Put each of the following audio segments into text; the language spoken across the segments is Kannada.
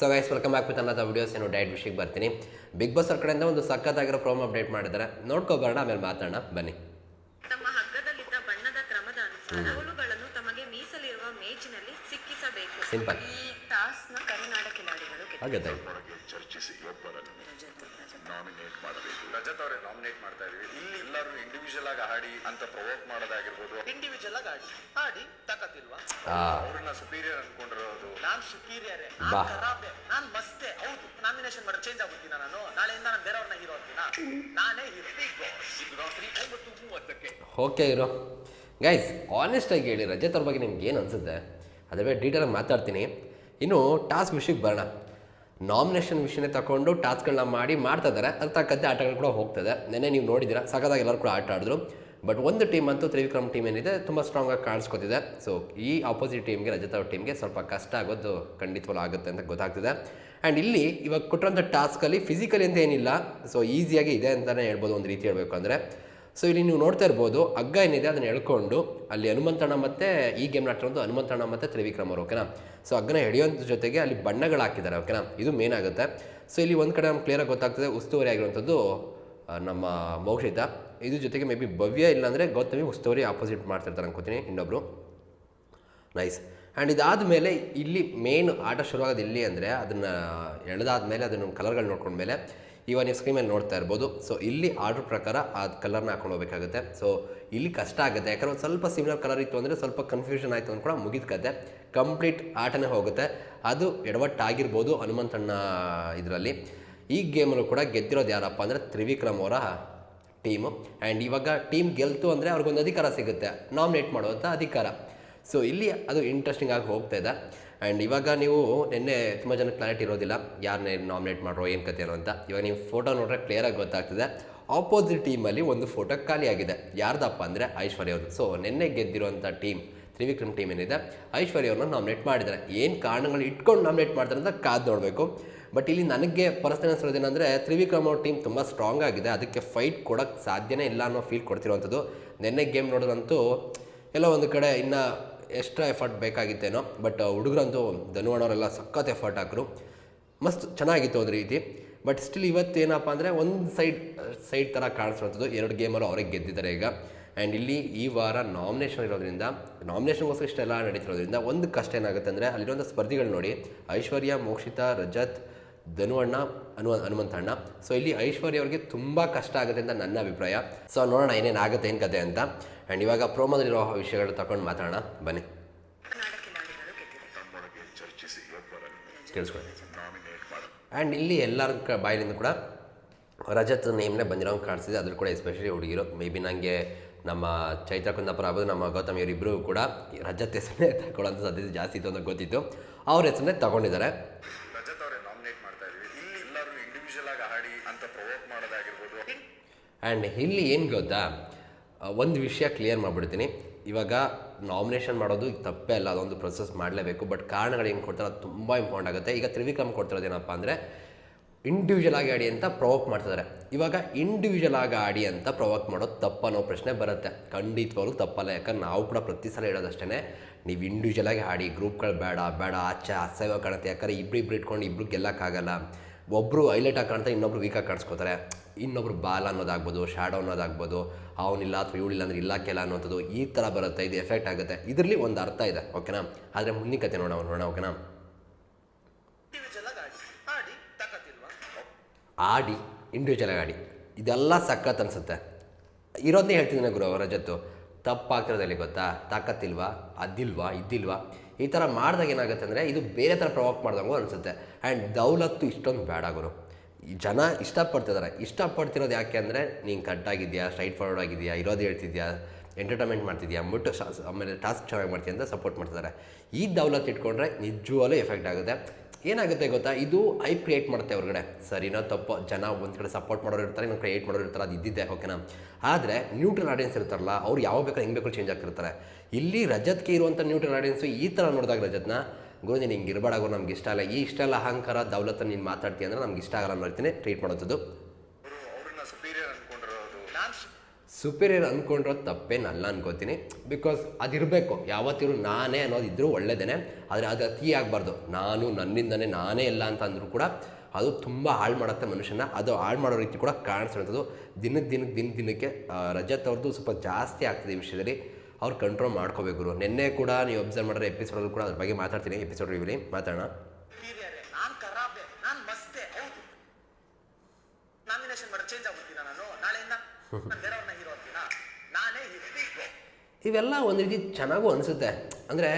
So guys welcome back with ಅನ್ನೋದು ವೀಡಿಯೋಸ್ ಏನು ಡೈಟ್ ವಿಷಯಕ್ಕೆ ಬರ್ತೀನಿ. ಬಿಗ್ ಬಾಸ್ ಅವ್ರ ಕಡೆಯಿಂದ ಒಂದು ಸಖತ್ತಾಗಿರೋ ಪ್ರೋಮ್ ಅಪ್ಡೇಟ್ ಮಾಡಿದ್ದಾರೆ. ನೋಡ್ಕೊಬರೋಣ ಆಮೇಲೆ ಮಾತಾಡೋಣ. ಬನ್ನಿ. ತಮ್ಮ ಹಗ್ಗದಲ್ಲಿದ್ದ ಬಣ್ಣದ ಕ್ರಮದ ಅನುಸಾರ ತಮಗೆ ಮೀಸಲಿರುವ ಮೇಜಿನಲ್ಲಿ ಸಿಕ್ಕಿಸಬೇಕು. Simple. ಆಗುತ್ತೆ ಹೊರಗೆ ಚರ್ಚಿಸಿ ಒಬ್ಬರನ್ನು. ನಾಮಿನೇಟ್ ಮಾಡಬೇಕು ರಜತ್ ಅವರೇ ನಾಮಿನೇಟ್ ಮಾಡ್ತಾ ಇದೀವಿ ಇಲ್ಲಿ ಎಲ್ಲರೂ ಇಂಡಿವಿಜುವಲ್ ಆಗಿ ಹಾಡಿ ಅಂತ ಪ್ರವೋಕ್ ಮಾಡೋದಾಗಿರ್ಬೋದು. ಇಂಡಿವಿಜುವಲ್ ಆಗಿ ಆಡಿ ಆಡಿ ತಕತಿಲ್ವಾ? ಆ, ಅವ್ರನ್ನ ಸುಪೀರಿಯರ್ ಅನ್ಕೊಂಡಿರೋದು ನಾನ್ ಸುಪೀರಿಯರೇ. ನಾನ್ ಖರಾಬೆ ನಾನ್ ಮಸ್ತೆ ಹೌದು ನಾಮಿನೇಷನ್ ಮಾಡಿ ಚೇಂಜ್ ಆಗ್ಬಿಡ್ತೀನಿ ನಾನು? ನಾಳೆಯಿಂದ ನಾನು ಬೇರೆಯವ್ರನ್ನ ಹೀರೋ ಅಂತೀನ ನಾನೇ ಹೀರೋ ಓಕೆ ಇರೋ ಗೈಸ್ ಆನೆಸ್ಟಾಗಿ ಹೇಳಿ ರಜತ್ ಅವ್ರ ಬಗ್ಗೆ ನಿಮ್ಗೆ ಏನು ಅನಿಸುತ್ತೆ? ಅದೇ ಡೀಟೇಲ್ ಡೀಟೇಲಾಗಿ ಮಾತಾಡ್ತೀನಿ. ಇನ್ನು ಟಾಸ್ಕ್ ವಿಷಯಕ್ಕೆ ಬರೋಣ. ನಾಮಿನೇಷನ್ ವಿಷಯನೇ ತಗೊಂಡು ಟಾಸ್ಕ್ಗಳನ್ನ ಮಾಡಿ ಮಾಡ್ತಾ ಇದ್ದಾರೆ. ಅದ್ರ ತಕ್ಕಂತೆ ಆಟಗಳು ಕೂಡ ಹೋಗ್ತದೆ. ನೆನ್ನೆ ನೀವು ನೋಡಿದ್ದೀರಾ, ಸಖತ್ತಾಗಿ ಎಲ್ಲರೂ ಕೂಡ ಆಟ ಆಡಿದ್ರು. ಬಟ್ ಒಂದು ಟೀಮ್ ಅಂತೂ ತ್ರಿವಿಕ್ರಮ್ ಟೀಮ್ ಏನಿದೆ, ತುಂಬ ಸ್ಟ್ರಾಂಗಾಗಿ ಕಾಣಿಸ್ಕೊತಿದೆ. ಸೊ ಈ ಆಪೋಸಿಟ್ ಟೀಮ್ಗೆ ರಜತ್ ಅವ್ರ ಟೀಮ್ಗೆ ಸ್ವಲ್ಪ ಕಷ್ಟ ಆಗೋದು ಖಂಡಿತವಾಗ್ಲೂ ಆಗುತ್ತೆ ಅಂತ ಗೊತ್ತಾಗ್ತಿದೆ. ಆ್ಯಂಡ್ ಇಲ್ಲಿ ಇವಾಗ ಕೊಟ್ಟಿರೋಂಥ ಟಾಸ್ಕಲ್ಲಿ ಫಿಸಿಕಲಿ ಅಂತ ಏನಿಲ್ಲ. ಸೊ ಈಸಿಯಾಗಿ ಇದೆ ಅಂತಲೇ ಹೇಳ್ಬೋದು, ಒಂದು ರೀತಿ ಹೇಳಬೇಕು ಅಂದರೆ. ಸೊ ಇಲ್ಲಿ ನೀವು ನೋಡ್ತಾ ಇರ್ಬೋದು, ಹಗ್ಗ ಏನಿದೆ ಅದನ್ನು ಎಳ್ಕೊಂಡು ಅಲ್ಲಿ ಹನುಮಂತಣ್ಣ ಮತ್ತು ಈ ಗೇಮ್ ಆಡ್ತಿರೋದು ಹನುಮಂತಣ್ಣ ಮತ್ತು ತ್ರಿವಿಕ್ರಮ್ ಓಕೆನಾ ಸೊ ಹಗ್ಗನ ಹಿಡಿಯೋದ್ರ ಜೊತೆಗೆ ಅಲ್ಲಿ ಬಣ್ಣಗಳು ಹಾಕಿದ್ದಾರೆ ಓಕೆನಾ ಇದು ಮೇನ್ ಆಗುತ್ತೆ. ಸೊ ಇಲ್ಲಿ ಒಂದು ಕಡೆ ನಮ್ಗೆ ಕ್ಲಿಯರಾಗಿ ಗೊತ್ತಾಗ್ತದೆ, ಉಸ್ತುವಾರಿ ಆಗಿರುವಂಥದ್ದು ನಮ್ಮ ಮೌಷಿತ ಇದ್ರ ಜೊತೆಗೆ ಮೇ ಬಿ ಭವ್ಯ ಇಲ್ಲಾಂದರೆ ಗೌತಮಿ ಉಸ್ತುವಾರಿ ಆಪೋಸಿಟ್ ಮಾಡ್ತಿರ್ತಾರೆ ಅನ್ಕೋತೀನಿ ಇನ್ನೊಬ್ಬರು ನೈಸ್ ಆ್ಯಂಡ್ ಇದಾದ ಮೇಲೆ ಇಲ್ಲಿ ಮೇನ್ ಆಟ ಶುರುವಾಗೋದು ಇಲ್ಲಿ ಅಂದರೆ ಅದನ್ನು ಎಳೆದಾದ್ಮೇಲೆ ಅದನ್ನು ಕಲರ್ಗಳು ನೋಡ್ಕೊಂಡ್ಮೇಲೆ ಇವಾಗ ನೀವು ಸ್ಕ್ರೀನ್ ಮೇಲೆ ನೋಡ್ತಾ ಇರ್ಬೋದು. ಸೊ ಇಲ್ಲಿ ಆರ್ಡ್ರ್ ಪ್ರಕಾರ ಆ ಕಲರ್ನ ಹಾಕೊಂಡು ಸೊ ಇಲ್ಲಿ ಕಷ್ಟ ಆಗುತ್ತೆ. ಯಾಕಂದ್ರೆ ಒಂದು ಸ್ವಲ್ಪ ಸಿಮಿಲರ್ ಕಲರ್ ಇತ್ತು ಅಂದರೆ ಸ್ವಲ್ಪ ಕನ್ಫ್ಯೂಷನ್ ಆಯಿತು ಅಂದ್ಕೊಂಡು ಕೂಡ ಮುಗಿದ ಕತೆ. ಕಂಪ್ಲೀಟ್ ಆಟನೇ ಹೋಗುತ್ತೆ. ಅದು ಎಡವಟ್ಟಾಗಿರ್ಬೋದು ಹನುಮಂತಣ್ಣ ಇದರಲ್ಲಿ. ಈ ಗೇಮಲ್ಲೂ ಕೂಡ ಗೆದ್ದಿರೋದು ಯಾರಪ್ಪ ಅಂದರೆ ತ್ರಿವಿಕ್ರಮ್ ಅವರ ಟೀಮು ಆ್ಯಂಡ್ ಇವಾಗ ಟೀಮ್ ಗೆಲ್ತು ಅಂದರೆ ಅವ್ರಿಗೊಂದು ಅಧಿಕಾರ ಸಿಗುತ್ತೆ. ನಾಮಿನೇಟ್ ಮಾಡುವಂಥ ಅಧಿಕಾರ. ಸೊ ಇಲ್ಲಿ ಅದು ಇಂಟ್ರೆಸ್ಟಿಂಗ್ ಆಗಿ ಹೋಗ್ತಾ ಇದೆ. ಆ್ಯಂಡ್ ಇವಾಗ ನೀವು ನಿನ್ನೆ ತುಂಬ ಜನ ಕ್ಲಾರಿಟಿ ಇರೋದಿಲ್ಲ. ಯಾರನ್ನೇ ನಾಮಿನೇಟ್ ಮಾಡ್ರೋ, ಏನು ಅನ್ನೋ ಅಂತ. ಇವಾಗ ನೀವು ಫೋಟೋ ನೋಡ್ರೆ ಕ್ಲಿಯರಾಗಿ ಗೊತ್ತಾಗ್ತದೆ. ಆಪೋಸಿಟ್ ಟೀಮಲ್ಲಿ ಒಂದು ಫೋಟೋ ಖಾಲಿಯಾಗಿದೆ ಯಾರ್ದಪ್ಪ ಅಂದರೆ ಐಶ್ವರ್ಯ ಅವರು. ಸೊ ನಿನ್ನೆ ಗೆದ್ದಿರುವಂಥ ಟೀಮ್ ತ್ರಿವಿಕ್ರಮ್ ಟೀಮ್ ಏನಿದೆ, ಐಶ್ವರ್ಯ ಅವ್ರನ್ನ ನಾಮಿನೇಟ್ ಮಾಡಿದ್ದಾರೆ. ಏನು ಕಾರಣಗಳು ಇಟ್ಕೊಂಡು ನಾಮಿನೇಟ್ ಮಾಡ್ತಾರೆ ಅಂತ ಕಾದು ನೋಡಬೇಕು. ಬಟ್ ಇಲ್ಲಿ ನನಗೆ ಪರ್ಸನಲ್ ಅನ್ಸಿರೋದು ಏನಂದರೆ, ತ್ರಿವಿಕ್ರಮ್ ಅವ್ರ ಟೀಮ್ ತುಂಬ ಸ್ಟ್ರಾಂಗ್ ಆಗಿದೆ. ಅದಕ್ಕೆ ಫೈಟ್ ಕೊಡೋಕ್ಕೆ ಸಾಧ್ಯನೇ ಇಲ್ಲ ಅನ್ನೋ ಫೀಲ್ ಕೊಡ್ತಿರುವಂಥದ್ದು. ನಿನ್ನೆ ಗೇಮ್ ನೋಡೋದಂತೂ, ಎಲ್ಲ ಒಂದು ಕಡೆ ಇನ್ನು ಎಕ್ಸ್ಟ್ರಾ ಎಫರ್ಟ್ ಬೇಕಾಗಿತ್ತೇನೋ ಬಟ್ ಹುಡುಗರಂತೂ ಧನುವಣ್ಣವರೆಲ್ಲ ಸಖತ್ ಎಫರ್ಟ್ ಹಾಕರು. ಮಸ್ತ್ ಚೆನ್ನಾಗಿತ್ತು ಒಂದು ರೀತಿ. ಬಟ್ ಸ್ಟಿಲ್ ಇವತ್ತು ಏನಪ್ಪ ಅಂದರೆ ಒಂದು ಸೈಡ್ ಸೈಡ್ ಥರ ಕಾಣಿಸುವಂಥದ್ದು ಎರಡು ಗೇಮಲ್ಲೂ ಅವ್ರಿಗೆ ಗೆದ್ದಿದ್ದಾರೆ ಈಗ. ಆ್ಯಂಡ್ ಇಲ್ಲಿ ಈ ವಾರ ನಾಮಿನೇಷನ್ ಇರೋದ್ರಿಂದ ನಾಮಿನೇಷನ್ಗೋಸ್ಕರ ಇಷ್ಟೆಲ್ಲ ನಡೀತಿರೋದ್ರಿಂದ ಒಂದು ಕಷ್ಟ ಏನಾಗುತ್ತೆ ಅಂದರೆ ಅಲ್ಲಿರುವಂಥ ಸ್ಪರ್ಧಿಗಳು ನೋಡಿ, ಐಶ್ವರ್ಯ, ಮೋಕ್ಷಿತಾ, ರಜತ್ ಧನುವಣ್ಣ ಹನುಮಂತ ಹನುಮಂತಣ್ಣ. ಸೊ ಇಲ್ಲಿ ಐಶ್ವರ್ಯ ಅವರಿಗೆ ತುಂಬ ಕಷ್ಟ ಆಗುತ್ತೆ ಅಂತ ನನ್ನ ಅಭಿಪ್ರಾಯ. ಸೊ ನೋಡೋಣ ಏನೇನು ಆಗುತ್ತೆ ಏನು ಕತೆ ಅಂತ. ಆ್ಯಂಡ್ ಇವಾಗ ಪ್ರೋಮೋದಲ್ಲಿರೋ ವಿಷಯಗಳು ತಗೊಂಡು ಮಾತಾಡೋಣ. ಬನ್ನಿ. ಕೇಳಿಸ್ಕೊಳ್ಳಿ. ಆ್ಯಂಡ್ ಇಲ್ಲಿ ಎಲ್ಲರ ಕ ಬಾಯಿಲಿಂದ ಕೂಡ ರಜತ್ ನೇಮ್ನೇ ಬಂದಿರೋ ಕಾಣಿಸ್ತಿದೆ. ಅದ್ರ ಕೂಡ ಎಸ್ಪೆಷಲಿ ಹುಡುಗಿರು. ಮೇ ಬಿ ನನಗೆ ನಮ್ಮ ಚೈತ್ರ ಕುಂದಾಪುರ ಆಗ್ಬೋದು, ನಮ್ಮ ಗೌತಮ್ ಇವರಿಬ್ಬರು ಕೂಡ ರಜತ್ ಹೆಸರನ್ನೇ ತಗೊಳ್ಳೋಂಥ ಸಾಧ್ಯತೆ ಜಾಸ್ತಿ ಇತ್ತು ಅಂತ ಗೊತ್ತಿತ್ತು. ಅವ್ರ ಹೆಸರನ್ನೇ ತಗೊಂಡಿದ್ದಾರೆ. ಇಂಡಿವಿಜುವಲ್ ಆಗಿ ಅಂತ ಮಾಡೋದಾಗಿರ್ಬೋದು. ಆ್ಯಂಡ್ ಇಲ್ಲಿ ಏನು ಗೊತ್ತಾ? ಒಂದು ವಿಷಯ ಕ್ಲಿಯರ್ ಮಾಡಿಬಿಡ್ತೀನಿ. ಇವಾಗ ನಾಮಿನೇಷನ್ ಮಾಡೋದು ತಪ್ಪೇ ಅಲ್ಲ, ಅದೊಂದು ಪ್ರೊಸೆಸ್ ಮಾಡಲೇಬೇಕು. ಬಟ್ ಕಾರಣಗಳು ಏನು ಕೊಡ್ತಾರೆ ಅದು ತುಂಬ ಇಂಪಾರ್ಟೆಂಟ್ ಆಗುತ್ತೆ. ಈಗ ತ್ರಿವಿಕ್ರಮ್ ಕೊಡ್ತಿರೋದು ಏನಪ್ಪ ಅಂದರೆ ಇಂಡಿವಿಜುವಲ್ ಆಗಿ ಆಡಿ ಅಂತ ಪ್ರವೋಕ್ ಮಾಡ್ತಿದ್ದಾರೆ ಇವಾಗ ಇಂಡಿವಿಜುವಲ್ ಆಗಿ ಆಡಿ ಅಂತ ಪ್ರವೋಕ್ ಮಾಡೋದು ತಪ್ಪು ಅನ್ನೋ ಪ್ರಶ್ನೆ ಬರುತ್ತೆ. ಖಂಡಿತವಾಗ್ಲೂ ತಪ್ಪಲ್ಲ, ಯಾಕಂದ್ರೆ ನಾವು ಕೂಡ ಪ್ರತಿ ಸಲ ಹೇಳೋದಷ್ಟೇ ನೀವು ಇಂಡಿವಿಜುವಲ್ ಆಗಿ ಆಡಿ ಗ್ರೂಪ್ಗಳು ಬೇಡ ಬೇಡ, ಆಚೆ ಅಸಹ್ಯವಾಗಿ ಕಾಣುತ್ತೆ. ಯಾಕಂದರೆ ಇಬ್ರು ಇಟ್ಕೊಂಡು ಇಬ್ರು ಗೆಲ್ಲಕ್ಕಾಗಲ್ಲ. ಒಬ್ಬರು ಹೈಲೈಟ್ ಆಗಿ ಕಾಣ್ತಾರೆ ಇನ್ನೊಬ್ರು ವೀಕಾಗಿ ಕಾಣಿಸ್ಕೋತಾರೆ. ಇನ್ನೊಬ್ರು ಬಾಲ ಅನ್ನೋದಾಗ್ಬೋದು ಶ್ಯಾಡೋ ಅನ್ನೋದಾಗ್ಬೋದು, ಅವನಿಲ್ಲ ಅಥವಾ ಇವಳಿಲ್ಲ ಅಂದರೆ ಇಲ್ಲ ಕೆಲ ಅನ್ನೋಂಥದ್ದು ಈ ಥರ ಬರುತ್ತೆ, ಇದು ಎಫೆಕ್ಟ್ ಆಗುತ್ತೆ. ಇದರಲ್ಲಿ ಒಂದು ಅರ್ಥ ಇದೆ ಓಕೆನಾ ಆದರೆ ಮುಂದಿನ ಕತೆ ನೋಡೋಣ ನೋಡೋಣ ಓಕೆನಾ ಆಡಿ ಆಡಿ ಆಡಿ ಇಂಡಿವಿಜುವಲ್ ಆಗಿ ಆಡಿ. ಇದೆಲ್ಲ ಸಖತ್ ಅನಿಸುತ್ತೆ. ಇರೋದನ್ನೇ ಹೇಳ್ತಿದ್ದೀನಿ ಗುರು ರಜತ್ತು ತಪ್ಪಾಗ್ತಿರೋದಲ್ಲಿ ಗೊತ್ತಾ? ತಾಕತ್ತಿಲ್ವಾ? ಅದಿಲ್ವಾ? ಇದ್ದಿಲ್ವಾ? ಈ ಥರ ಮಾಡಿದಾಗ ಏನಾಗುತ್ತೆ ಅಂದರೆ ಇದು ಬೇರೆ ಥರ ಪ್ರವೋಕ್ ಮಾಡ್ದಂಗೂ ಅನಿಸುತ್ತೆ. ಆ್ಯಂಡ್ ದೌಲತ್ತು ಇಷ್ಟೊಂದು ಬೇಡ ಗುರು. ಜನ ಇಷ್ಟಪಡ್ತಿದ್ದಾರೆ. ಇಷ್ಟಪಡ್ತಿರೋದು ಯಾಕೆ ಅಂದರೆ ನೀನು ಕಟ್ಟಾಗಿದೆಯಾ ಸ್ಟ್ರೈಟ್ ಫಾರ್ವರ್ಡ್ ಆಗಿದೆಯಾ ಇರೋದು ಹೇಳ್ತಿದ್ಯಾ ಎಂಟರ್ಟೈನ್ಮೆಂಟ್ ಮಾಡ್ತಿದ್ಯಾ ಮುಟ್ಟು ಆಮೇಲೆ ಟಾಸ್ಕ್ ಚೆನ್ನಾಗಿ ಮಾಡ್ತೀಯ ಅಂತ ಸಪೋರ್ಟ್ ಮಾಡ್ತಿದ್ದಾರೆ. ಈ ದೌಲತ್ ಇಟ್ಕೊಂಡ್ರೆ ನಿಜವಾಗಲೂ ಎಫೆಕ್ಟ್ ಆಗುತ್ತೆ. ಏನಾಗುತ್ತೆ ಗೊತ್ತಾ? ಇದು ಐ ಕ್ರಿಯೇಟ್ ಮಾಡುತ್ತೆ ಹೊರಗಡೆ. ಸರಿನೋ ತಪ್ಪು? ಜನ ಒಂದು ಕಡೆ ಸಪೋರ್ಟ್ ಮಾಡೋರು ಇರ್ತಾರೆ, ಇನ್ನೊಂದು ಕ್ರಿಯೇಟ್ ಮಾಡೋರು ಇರ್ತಾರೆ, ಅದು ಇದ್ದಿದ್ದೆ ಓಕೆನಾ ಆದರೆ ನ್ಯೂಟ್ರಲ್ ಆಡಿಯನ್ಸ್ ಇರ್ತಾರಲ್ಲ, ಅವ್ರು ಯಾವ ಬೇಕಾದ್ರೆ ಹೆಂಗೆ ಬೇಕಾದ್ರೂ ಚೇಂಜ್ ಆಗ್ತಿರ್ತಾರೆ. ಇಲ್ಲಿ ರಜತ್ಗೆ ಇರುವಂಥ ನ್ಯೂಟ್ರಲ್ ಆಡಿಯನ್ಸು ಈ ಥರ ನೋಡಿದಾಗ ರಜತ್ನ, ಗುರುಜಿ ನಿಂಗೆ ಗುರು, ನಮ್ಗೆ ಇಷ್ಟ ಅಲ್ಲ ಈ ಇಷ್ಟ ಅಲ್ಲ ಅಹಂಕಾರ ದೌಲತ್ತ ನೀನು ಮಾತಾಡ್ತೀಯ ಅಂದರೆ ನಮ್ಗೆ ಇಷ್ಟ ಆಗಲ್ಲ ಅನ್ನೋ ರೀತಿಯೇ ಟ್ರೀಟ್ ಮಾಡೋದು ಸುಪೀರಿಯರ್ ಅಂದ್ಕೊಂಡ್ರೋ ತಪ್ಪೇನಲ್ಲ ಅನ್ಕೋತೀನಿ. ಬಿಕಾಸ್ ಅದಿರಬೇಕು. ಯಾವತ್ತಿರು ನಾನೇ ಅನ್ನೋದಿದ್ರೂ ಒಳ್ಳೇದೇ ಆದರೆ ಅದು ಅತಿ ಆಗಬಾರ್ದು. ನಾನು ನನ್ನಿಂದನೇ ನಾನೇ ಇಲ್ಲ ಅಂತ ಅಂದರೂ ಕೂಡ ಅದು ತುಂಬ ಹಾಳು ಮಾಡುತ್ತೆ ಮನುಷ್ಯನ. ಅದು ಹಾಳು ಮಾಡೋ ರೀತಿ ಕೂಡ ಕಾಣಿಸ್ತಿರೋಂಥದ್ದು ದಿನಕ್ಕೆ ದಿನಕ್ಕೆ ದಿನ ದಿನಕ್ಕೆ ರಜತ್ ಅವ್ರದ್ದು ಸ್ವಲ್ಪ ಜಾಸ್ತಿ ಆಗ್ತಿದೆ ಈ ವಿಷಯದಲ್ಲಿ. ಅವ್ರು ಕಂಟ್ರೋಲ್ ಮಾಡ್ಕೋಬೇಕು ನಿನ್ನೆ ಕೂಡ ನೀವು ಅಬ್ಸರ್ವ್ ಮಾಡಿದ್ರೆ ಎಪಿಸೋಡಲ್ಲಿ ಕೂಡ ಅದ್ರ ಬಗ್ಗೆ ಮಾತಾಡ್ತೀನಿ. ಎಪಿಸೋಡ್ ರಿವ್ಯೂಲಿ ಮಾತಾಡೋಣ. ನಾಮಿನೇಷನ್ ನಾನು? ನಾಳೆಯಿಂದ? ಇವೆಲ್ಲ ಒಂದು ರೀತಿ ಚೆನ್ನಾಗೂ ಅನಿಸುತ್ತೆ. ಅಂದರೆ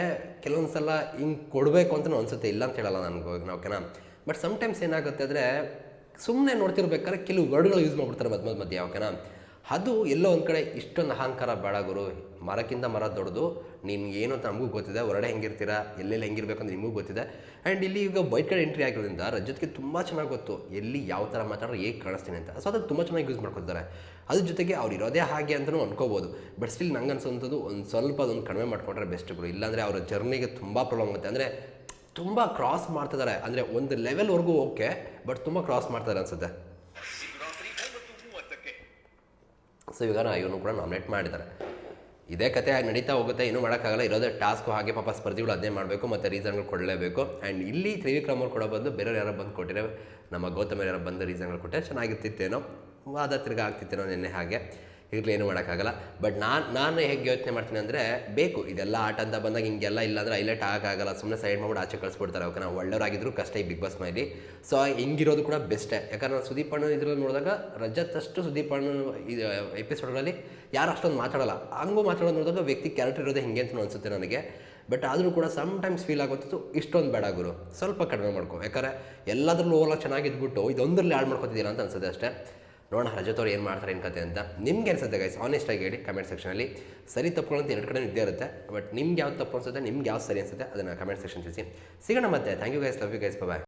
ಕೆಲವೊಂದು ಸಲ ಹಿಂಗೆ ಕೊಡಬೇಕು ಅಂತಲೂ ಅನಿಸುತ್ತೆ, ಇಲ್ಲ ಅಂತ ಹೇಳಲ್ಲ ನನಗೆ ನಾವು, ಓಕೆನಾ? ಬಟ್ ಸಮ್ಟೈಮ್ಸ್ ಏನಾಗುತ್ತೆ ಅಂದರೆ ಸುಮ್ಮನೆ ನೋಡ್ತಿರ್ಬೇಕಾದ್ರೆ ಕೆಲವು ವರ್ಡ್ಗಳು ಯೂಸ್ ಮಾಡ್ಬಿಡ್ತಾರೆ ಮಧ್ಯ ಮಧ್ಯ, ಮಧ್ಯೆ, ಓಕೆನಾ? ಅದು ಎಲ್ಲೋ ಒಂದು ಕಡೆ ಇಷ್ಟೊಂದು ಅಹಂಕಾರ ಬೇಡ ಗುರು, ಮರಕ್ಕಿಂತ ಮರ ದೊಡ್ಡದು ನಿನ್ಗೆ ಏನು ಅಂತ ನಮಗೂ ಗೊತ್ತಿದೆ ಹೊರಡೆ ಹೆಂಗಿರ್ತೀರಾ, ಎಲ್ಲೆಲ್ಲಿ ಹೆಂಗಿರ್ಬೇಕು ಅಂತ ನಿಮಗೂ ಗೊತ್ತಿದೆ. ಆ್ಯಂಡ್ ಇಲ್ಲಿ ಈಗ ವೈಟ್ ಕಡೆ ಎಂಟ್ರಿ ಆಗಿರೋದ್ರಿಂದ ರಜತ್ಗೆ ತುಂಬ ಚೆನ್ನಾಗಿ ಗೊತ್ತು, ಎಲ್ಲಿ ಯಾವ ಥರ ಮಾತಾಡೋ ಹೇಗೆ ಕಾಣಿಸ್ತೀನಿ ಅಂತ. ಸೊ ಅದನ್ನು ತುಂಬ ಚೆನ್ನಾಗಿ ಯೂಸ್ ಮಾಡ್ಕೊತಾರೆ ಅದ್ರ ಜೊತೆಗೆ ಅವ್ರು ಇರೋದೇ ಹಾಗೆ ಅಂತಲೂ ಅನ್ಕೋಬೋದು. ಬಟ್ ಸ್ಟಿಲ್ ನಂಗೆ ಅನ್ಸೋಂಥದ್ದು ಒಂದು ಸ್ವಲ್ಪ ಅದೊಂದು ಕಡಿಮೆ ಮಾಡ್ಕೊಂಡ್ರೆ ಬೆಸ್ಟ್ ಗುರು. ಇಲ್ಲಾಂದರೆ ಅವರ ಜರ್ನಿಗೆ ತುಂಬ ಪ್ರಾಬ್ಲಮ್ ಆಗುತ್ತೆ. ಅಂದರೆ ತುಂಬ ಕ್ರಾಸ್ ಮಾಡ್ತಿದ್ದಾರೆ. ಅಂದರೆ ಒಂದು ಲೆವೆಲ್ವರೆಗೂ ಓಕೆ ಬಟ್ ತುಂಬ ಕ್ರಾಸ್ ಮಾಡ್ತಾರೆ ಅನ್ಸುತ್ತೆ. ಸೊ ಇವಾಗ ಇವನು ಕೂಡ ನಾಮಿನೇಟ್ ಮಾಡಿದ್ದಾರೆ. ಇದೇ ಕತೆ ನಡೀತಾ ಹೋಗುತ್ತೆ ಏನೂ ಮಾಡೋಕ್ಕಾಗಲ್ಲ. ಇರೋದೇ ಟಾಸ್ಕು ಹಾಗೆ ಪಾಪ ಸ್ಪರ್ಧಿಗಳು ಅದನ್ನೇ ಮಾಡಬೇಕು ಮತ್ತು ರೀಸನ್ಗಳು ಕೊಡಲೇಬೇಕು. ಆ್ಯಂಡ್ ಇಲ್ಲಿ ತ್ರಿವಿಕ್ರಮ್ ಅವ್ರು ಕೊಡೋ ಬಂದು ಬೇರೆಯವ್ರು ಯಾರೋ ಬಂದು ಕೊಟ್ಟಿರೋ ನಮ್ಮ ಗೌತಮ್ ಯಾರೋ ಬಂದು ರೀಸನ್ಗಳು ಕೊಟ್ಟರೆ ಚೆನ್ನಾಗಿರ್ತಿತ್ತೇನೋ, ವಾದ ತಿರ್ಗ ಆಗ್ತಿತ್ತೇನೋ ನಿನ್ನೆ ಹಾಗೆ. ಇರಲಿ ಏನು ಮಾಡೋಕ್ಕಾಗಲ್ಲ. ಬಟ್ ನಾನು ನಾನು ಹೇಗೆ ಯೋಚನೆ ಮಾಡ್ತೀನಿ ಅಂದರೆ, ಬೇಕು, ಇದೆಲ್ಲ ಆಟ ಅಂತ ಬಂದಾಗ ಹಿಂಗೆಲ್ಲ ಇಲ್ಲಾಂದರೆ ಹೈಲೈಟ್ ಆಗೋಕ್ಕಾಗಲ್ಲ. ಸುಮ್ಮನೆ ಸೈಡ್ ಮಾಡ್ಬಿಟ್ಟು ಆಚೆ ಕಳಿಸ್ಬಿಡ್ತಾರೆ. ಅವಕ್ಕೆ ನಾವು ಒಳ್ಳೆಯವರಾಗಿದ್ದರೂ ಕಷ್ಟ ಈ ಬಿಗ್ ಬಾಸ್ ಮೈಲಿ. ಸೊ ಹಿಂಗಿರೋದು ಕೂಡ ಬೆಸ್ಟೇ. ಯಾಕಂದ್ರೆ ನಾನು ಸುದೀಪ್ ಅಣ್ಣ ಇದ್ರಲ್ಲಿ ನೋಡಿದಾಗ, ರಜತ್ ಅಷ್ಟು ಸುದೀಪ್ ಅಣ್ಣ ಇದು ಎಪಿಸೋಡ್ಗಳಲ್ಲಿ ಯಾರು ಅಷ್ಟೊಂದು ಮಾತಾಡಲ್ಲ. ಹಂಗೂ ಮಾತಾಡೋದು ನೋಡಿದಾಗ ವ್ಯಕ್ತಿ ಕ್ಯಾರೆಕ್ಟರ್ ಇರೋದೇ ಹಿಂಗೆ ಅಂತ ಅನಿಸುತ್ತೆ ನನಗೆ. ಬಟ್ ಆದರೂ ಕೂಡ ಸಮ್ ಟೈಮ್ಸ್ ಫೀಲ್ ಆಗುತ್ತಿತ್ತು, ಇಷ್ಟೊಂದು ಬೇಡ ಗುರು. ಸ್ವಲ್ಪ ಕಡಿಮೆ ಮಾಡ್ಕೊ. ಯಾಕಂದರೆ ಎಲ್ಲದರಲ್ಲೂ ಓವರ್ ಚೆನ್ನಾಗಿದ್ಬಿಟ್ಟು ಇದೊಂದರಲ್ಲಿ ಆಡ್ ಮಾಡ್ಕೊತಿದ್ದೀರಾ ಅಂತ ಅನ್ಸುತ್ತೆ ಅಷ್ಟೇ. ನೋಡೋಣ, ರಜತವ್ರು ಏನು ಮಾಡ್ತಾರೆ ಏನು ಕತೆ ಅಂತ. ನಿಮ್ಗೆ ಅನ್ಸುತ್ತೆ ಗೈಸ್ ಆನೆಸ್ಟಾಗಿ ಹೇಳಿ ಕಮೆಂಟ್ ಸೆಕ್ಷನಲ್ಲಿ ಸರಿ ತಪ್ಪುಗಳು ಅಂತ ಎರಡು ಕಡೆ ಇದ್ದೇ ಇರುತ್ತೆ ಬಟ್ ನಿಮ್ಗೆ ಯಾವ್ದು ತಪ್ಪು ಅನ್ಸುತ್ತೆ, ನಿಮ್ಗೆ ಯಾವ್ದು ಸರಿ ಅನ್ಸುತ್ತೆ, ಅದನ್ನು ಕಮೆಂಟ್ ಸೆಕ್ಷನ್ ತಿಳಿಸಿ. ಸಿಗೋಣ ಮತ್ತೆ. Thank you guys love you guys bye